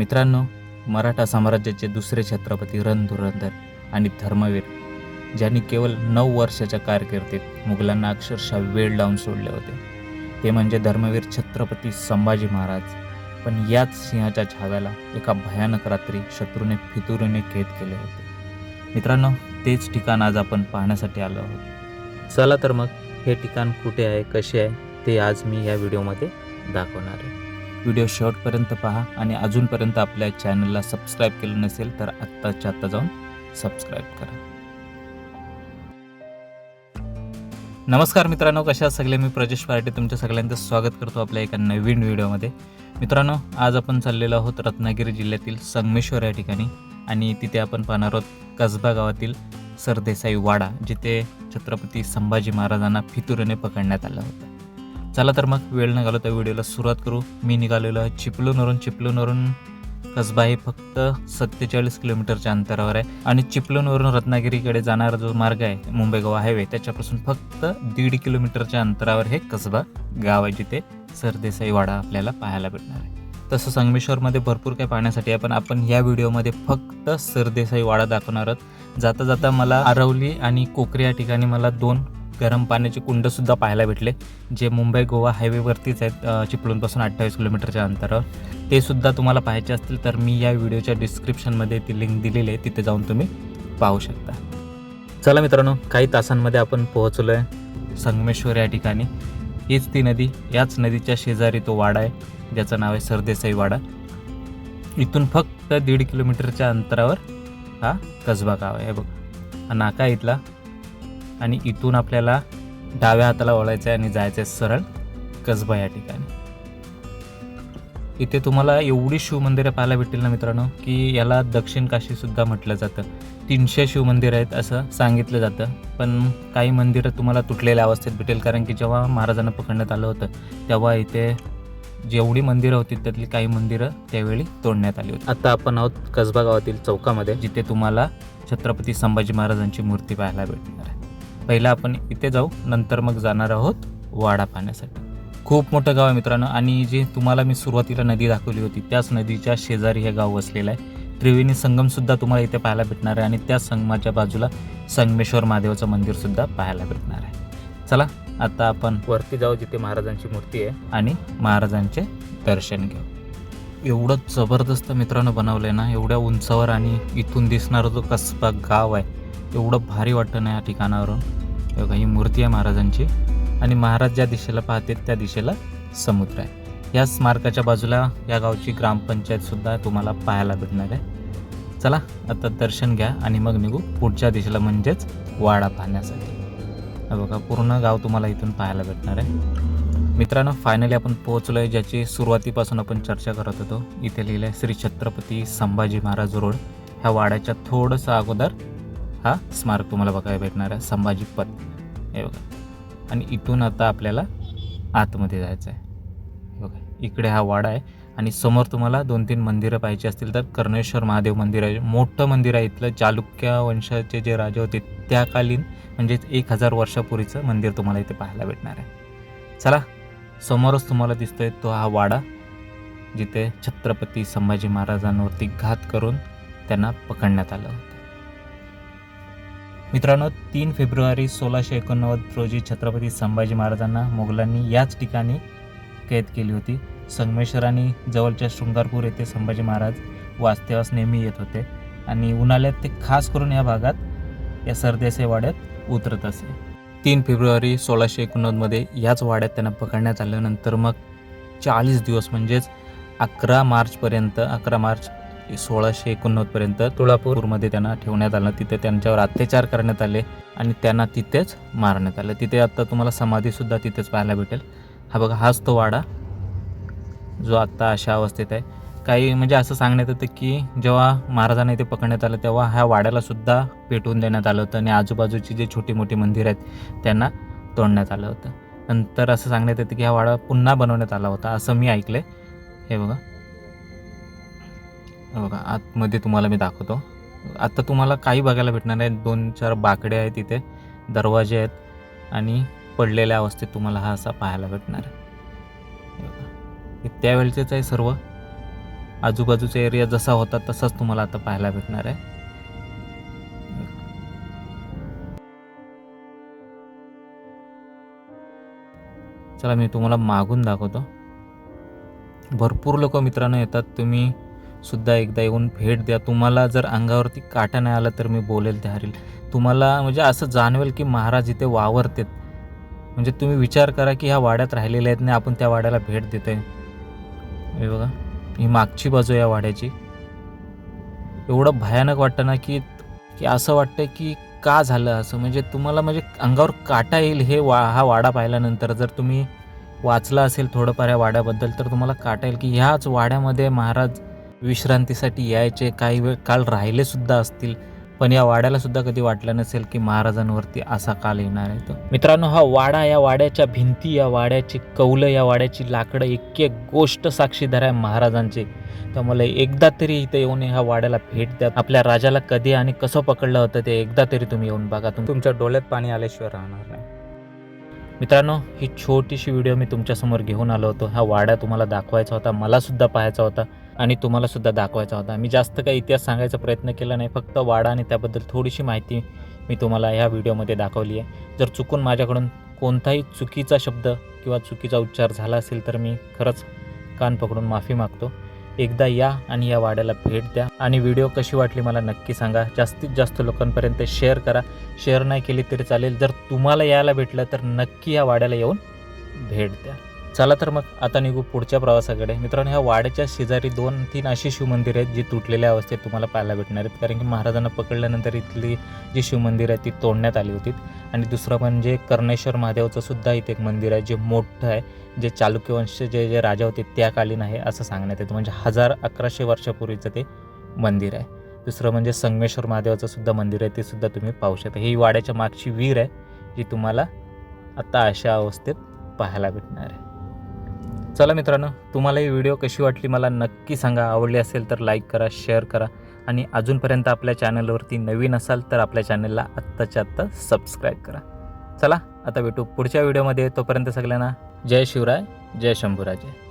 मित्रांनो मराठा साम्राज्याचे दुसरे छत्रपती रणधुरंधर आणि धर्मवीर ज्यांनी केवळ नऊ वर्षाच्या कारकिर्दीत मुघलांना अक्षरशः वेळ लावून सोडले होते. ते म्हणजे धर्मवीर छत्रपती संभाजी महाराज. पण याच सिंहाच्या छाव्याला एका भयानक रात्री शत्रूने फितुरीने कैद केले होते. मित्रांनो तेच ठिकाण आज आपण पाहण्यासाठी आलो आहोत. चला तर मग हे ठिकाण कुठे आहे कसे आहे ते आज मी या व्हिडिओमध्ये दाखवणार आहे. व्हिडिओ शेवटपर्यंत पहा आणि अजूनपर्यंत आपल्या चॅनलला सबस्क्राईब केलं नसेल तर आत्ताच्या आत्ता जाऊन सबस्क्राईब करा. नमस्कार मित्रांनो कशा सगळे? मी प्रजेश पार्टी तुमच्या सगळ्यांचं स्वागत करतो आपल्या एका नवीन व्हिडिओमध्ये. मित्रांनो आज आपण चाललेलो आहोत रत्नागिरी जिल्ह्यातील संगमेश्वर या ठिकाणी आणि तिथे आपण पाहणार आहोत कसबा गावातील सरदेसाई वाडा जिथे छत्रपती संभाजी महाराजांना फितुरीने पकडण्यात आलं होतं. चला तर मग वेळ न घालवता व्हिडिओला सुरुवात करू. मी निघालेलो आहे चिपलूनवरून कसबा हे फक्त सत्तेचाळीस किलोमीटरच्या अंतरावर आहे. आणि चिपलूनवरून रत्नागिरीकडे जाणारा जो मार्ग आहे मुंबई गोवा हायवे त्याच्यापासून फक्त दीड किलोमीटरच्या अंतरावर हे कसबा गाव आहे जिथे सरदेसाई वाडा आपल्याला पाहायला भेटणार आहे. तसं संगमेश्वरमध्ये भरपूर काही पाहण्यासाठी आहे पण आपण या व्हिडिओमध्ये फक्त सरदेसाई वाडा दाखवणार आहोत. जाता जाता मला आरवली आणि कोकरे या ठिकाणी मला दोन गरम पाण्याचे कुंडसुद्धा पाहायला भेटले. जे मुंबई गोवा हायवेवरतीच आहेत चिपळूणपासून अठ्ठावीस किलोमीटरच्या अंतरावर. ते सुद्धा तुम्हाला पाहायचे असतील तर मी या व्हिडिओच्या डिस्क्रिप्शनमध्ये ती लिंक दिलेली आहे तिथे जाऊन तुम्ही पाहू शकता. चला मित्रांनो काही तासांमध्ये आपण पोहोचलो आहे संगमेश्वर या ठिकाणी. हीच ती नदी याच नदीच्या शेजारी तो वाडा आहे ज्याचं नाव आहे सरदेसाई वाडा. इथून फक्त दीड किलोमीटरच्या अंतरावर हा कसबा गाव आहे. बघ नाका इथला. आणि इथून आपल्याला डाव्या हाताला वळायचं आहे आणि जायचं आहे सरळ कसबा या ठिकाणी. इथे तुम्हाला एवढी शिवमंदिरं पाहायला भेटतील ना मित्रांनो की याला दक्षिण काशीसुद्धा म्हटलं जातं. तीनशे शिवमंदिरं आहेत असं सांगितलं जातं पण काही मंदिरं तुम्हाला तुटलेल्या अवस्थेत भेटेल कारण की जेव्हा महाराजांना पकडण्यात आलं होतं तेव्हा इथे जेवढी मंदिरं होती त्यातली काही मंदिरं त्यावेळी तोडण्यात आली होती. आता आपण आहोत कसबा गावातील चौकामध्ये जिथे तुम्हाला छत्रपती संभाजी महाराजांची मूर्ती पाहायला भेटणार आहे. पहिलं आपण इथे जाऊ नंतर मग जाणार आहोत वाडा पाहण्यासाठी खूप मोठं गाव आहे मित्रांनो आणि जे तुम्हाला मी सुरुवातीला नदी दाखवली होती त्याच नदीच्या शेजारी हे गाव वसलेलं आहे. त्रिवेणी संगमसुद्धा तुम्हाला इथे पाहायला भेटणार आहे आणि त्या संगमाच्या बाजूला संगमेश्वर महादेवाचं मंदिरसुद्धा पाहायला भेटणार आहे. चला आता आपण वरती जाऊ जिथे महाराजांची मूर्ती आहे आणि महाराजांचे दर्शन घेऊ. एवढं जबरदस्त मित्रांनो बनवलं आहे ना एवढ्या उंचावर आणि इथून दिसणारा जो कसबा गाव आहे एवढं भारी वाटतं ना या ठिकाणावरून. बघा ही मूर्ती आहे महाराजांची. आणि महाराज ज्या दिशेला पाहते त्या दिशेला समुद्र आहे. या स्मारकाच्या बाजूला या गावची ग्रामपंचायत सुद्धा तुम्हाला पाहायला भेटणार आहे. चला आता दर्शन घ्या आणि मग निघू पुढच्या दिशेला म्हणजेच वाडा पाहण्यासाठी. बघा पूर्ण गाव तुम्हाला इथून पाहायला भेटणार आहे. मित्रांनो फायनली आपण पोहोचलो आहे ज्याची सुरुवातीपासून आपण चर्चा करत होतो. इथे लिहिलं आहे श्री छत्रपती संभाजी महाराज रोड ह्या वाड्याच्या थोडंसं अगोदर हा स्मारक तुम्हाला बघायला भेटणार आहे. संभाजी पथ. हे बघा. आणि इथून आता आपल्याला आतमध्ये जायचं आहे हे बघा इकडे हा वाडा आहे. आणि समोर तुम्हाला दोन तीन मंदिरं पाहिजे असतील तर कर्णेश्वर महादेव मंदिर आहे. मोठं मंदिर आहे इथलं. चालुक्य वंशाचे जे राजे होते त्याकालीन म्हणजेच एक हजार वर्षापूर्वीचं मंदिर तुम्हाला इथे पाहायला भेटणार आहे. चला समोरच तुम्हाला दिसतोय तो हा वाडा जिथे छत्रपती संभाजी महाराजांवरती घात करून त्यांना पकडण्यात आलं होतं. मित्रांनो तीन फेब्रुवारी सोळाशे एकोणनव्वद रोजी छत्रपती संभाजी महाराजांना मोगलांनी याच ठिकाणी कैद केली होती. संगमेश्वरांनी जवळच्या शृंगारपूर येथे संभाजी महाराज वास्तव्यास नेहमी येत होते आणि उन्हाळ्यात ते खास करून या भागात या सरदेसाई वाड्यात उतरत असे. तीन फेब्रुवारी सोळाशे एकोणनव्वदमध्ये याच वाड्यात त्यांना पकडण्यात आल्यानंतर मग चाळीस दिवस म्हणजेच अकरा मार्चपर्यंत अकरा मार्च सोळाशे एकोणनव्वदपर्यंत तुळापूरमध्ये त्यांना ठेवण्यात आलं. तिथे त्यांच्यावर अत्याचार करण्यात आले आणि त्यांना तिथेच मारण्यात आलं. तिथे आता तुम्हाला समाधीसुद्धा तिथेच पाहायला भेटेल. हा बघा हाच तो वाडा जो आत्ता अशा अवस्थेत आहे. काही म्हणजे असं सांगण्यात येतं की जेव्हा महाराजांना इथे पकडण्यात आलं तेव्हा ह्या वाड्याला सुद्धा पेटवून देण्यात आलं होतं आणि आजूबाजूची जे छोटी मोठी मंदिरं आहेत त्यांना तोडण्यात आलं होतं. नंतर असं सांगण्यात येतं की हा वाडा पुन्हा बनवण्यात आला होता असं मी ऐकलं हे बघा. बघा आतमध्ये तुम्हाला मी दाखवतो. आता तुम्हाला काही बघायला भेटणार नाही. दोन चार बाकडे आहेत तिथे दरवाजे आहेत आणि पडलेल्या अवस्थेत तुम्हाला हा असा पाहायला भेटणार. आहे त्यावेळचेच आहे सर्व. आजूबाजूचा एरिया जसा होता तसाच तुम्हाला आता पाहायला भेटणार आहे. चला मी तुम्हाला मागून दाखवतो. भरपूर लोक मित्रांनो येतात. तुम्ही सुद्धा एकदा येऊन भेट द्या. तुम्हाला जर अंगावरती काटा नाही आला तर मी बोलेल त्या हरील तुम्हाला म्हणजे असं जाणवेल की महाराज इथे वावरतेत. म्हणजे तुम्ही विचार करा की ह्या वाड्यात राहिलेल्या आहेत नाही आपण त्या वाड्याला भेट देतोय. हे बघा ही मागची बाजू या वाड्याची. एवढं भयानक वाटतं ना की की असं वाटतं की का झालं असं. म्हणजे तुम्हाला म्हणजे अंगावर काटा येईल हे वा हा वाडा पाहिल्यानंतर जर तुम्ही वाचला असेल थोडंफार या वाड्याबद्दल तर तुम्हाला काटा येईल की ह्याच वाड्यामध्ये महाराज विश्रांतीसाठी यायचे काही वेळ काल राहिले सुद्धा असतील पण या वाड्याला सुद्धा कधी वाटलं नसेल की महाराजांवरती असा काल येणार आहे. तो मित्रांनो हा वाडा या वाड्याच्या भिंती या वाड्याची कौलं या वाड्याची लाकडं एक एक गोष्ट साक्षीदार आहे महाराजांची. त्यामुळे एकदा तरी इथे येऊन ह्या वाड्याला भेट द्या. आपल्या राजाला कधी आणि कसं पकडलं होतं ते एकदा तरी तुम्ही येऊन बघा. तुम तुमच्या डोळ्यात पाणी आल्याशिवाय राहणार नाही. मित्रांनो ही छोटीशी व्हिडिओ मी तुमच्यासमोर घेऊन आलो होतो. हा वाडा तुम्हाला दाखवायचा होता मला सुद्धा पाहायचा होता. आणि तुम्हाला सुद्धा दाखवायचा होता. मी जास्त काही इतिहास सांगायचा प्रयत्न केला नाही फक्त वाडा आणि त्याबद्दल थोडीशी माहिती मी तुम्हाला ह्या व्हिडिओमध्ये दाखवली आहे. जर चुकून माझ्याकडून कोणताही चुकीचा शब्द किंवा चुकीचा उच्चार झाला असेल तर मी खरंच कान पकडून माफी मागतो. एकदा या आणि या वाड्याला भेट द्या आणि व्हिडिओ कशी वाटली मला नक्की सांगा. जास्तीत जास्त लोकांपर्यंत शेअर करा. शेअर नाही केली तरी चालेल. जर तुम्हाला यायला भेटलं तर नक्की या वाड्याला येऊन भेट द्या. चला तर मग आता निघू पुढच्या प्रवासाकडे. मित्रांनो ह्या वाड्याच्या शेजारी दोन तीन अशी शिवमंदिर आहेत जी तुटलेल्या अवस्थेत तुम्हाला पाहायला भेटणार आहेत. कारण की महाराजांना पकडल्यानंतर इथली जी शिवमंदिर आहे ती तोडण्यात आली होती. आणि दुसरं म्हणजे कर्णेश्वर महादेवचं सुद्धा इथे एक मंदिर आहे जे मोठं आहे जे चालुक्यवंश जे जे राजा होते त्या कालीन आहे असं सांगण्यात येतं. म्हणजे हजार अकराशे वर्षापूर्वीचं ते मंदिर आहे. दुसरं म्हणजे संगमेश्वर महादेवाचं सुद्धा मंदिर आहे ते सुद्धा तुम्ही पाहू शकता. ही वाड्याच्या मागची वीर आहे जी तुम्हाला आता अशा अवस्थेत पाहायला भेटणार आहे. चला मित्रांनो तुम्हाला ही व्हिडिओ कशी वाटली मला नक्की सांगा. आवडली असेल तर लाईक करा शेअर करा. आणि अजूनपर्यंत आपल्या चॅनलवरती नवीन असाल तर आपल्या चॅनलला आत्ताच्या आत्ता सबस्क्राईब करा. चला आता भेटू पुढच्या व्हिडिओमध्ये तोपर्यंत सगळ्यांना जय शिवराय जय शंभूराजे.